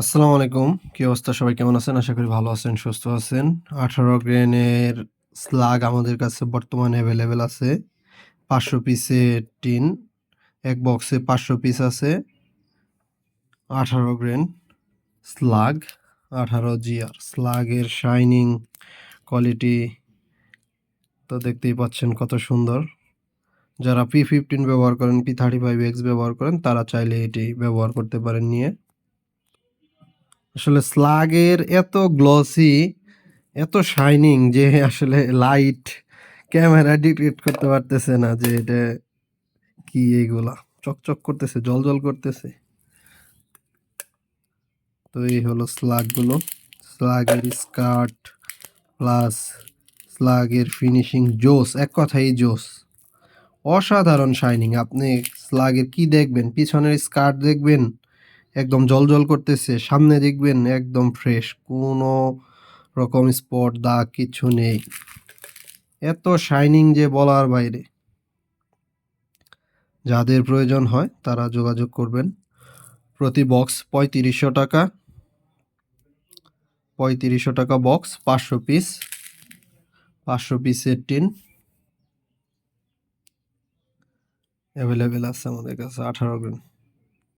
আসসালামু আলাইকুম। কি অবস্থা? সবাই কেমন আছেন? আশা করি ভালো আছেন, সুস্থ আছেন। আঠারো গ্রেনের স্লাগ আমাদের কাছে বর্তমানে অ্যাভেলেবেল আছে। পাঁচশো পিসের টিন এক বক্সে পাঁচশো পিস আছে। আঠারো গ্রেন স্লাগ আঠারো জিআর স্লাগের শাইনিং কোয়ালিটি তো দেখতেই পাচ্ছেন কত সুন্দর। যারা পি ফিফটিন ব্যবহার করেন পি থার্টি ফাইভ এক্স ব্যবহার করেন, তারা চাইলে এটি ব্যবহার করতে পারেন নিয়ে। আসলে স্লাগের এত গ্লসি, এত শাইনিং যে আসলে লাইট, ক্যামেরা ডিটেক্ট করতে পারতেছে না যে এটা কি এইগুলা চকচক করতেছে জল জল করতেছে। তো এই হলো স্লাগগুলো। স্লাগের স্কার্ট প্লাস স্লাগের ফিনিশিং জোস, এক কথাই জোস। অসাধারণ শাইনিং। আপনি স্লাগের কি দেখবেন? পিছনের স্কার্ট দেখবেন? একদম জল জল করতেছে, সামনে দেখবেন একদম ফ্রেশ কোনো রকম স্পট দাগ কিছু নেই। এত শাইনিং যে বলার বাইরে। যাদের প্রয়োজন হয় তারা যোগাযোগ করবেন। প্রতি বক্স পঁয়ত্রিশশো টাকা। পঁয়ত্রিশশো টাকা বক্স পাঁচশো পিস পাঁচশো পিসের টিন অ্যাভেলেবেল আছে আমাদের কাছে, আঠারো গ্রাম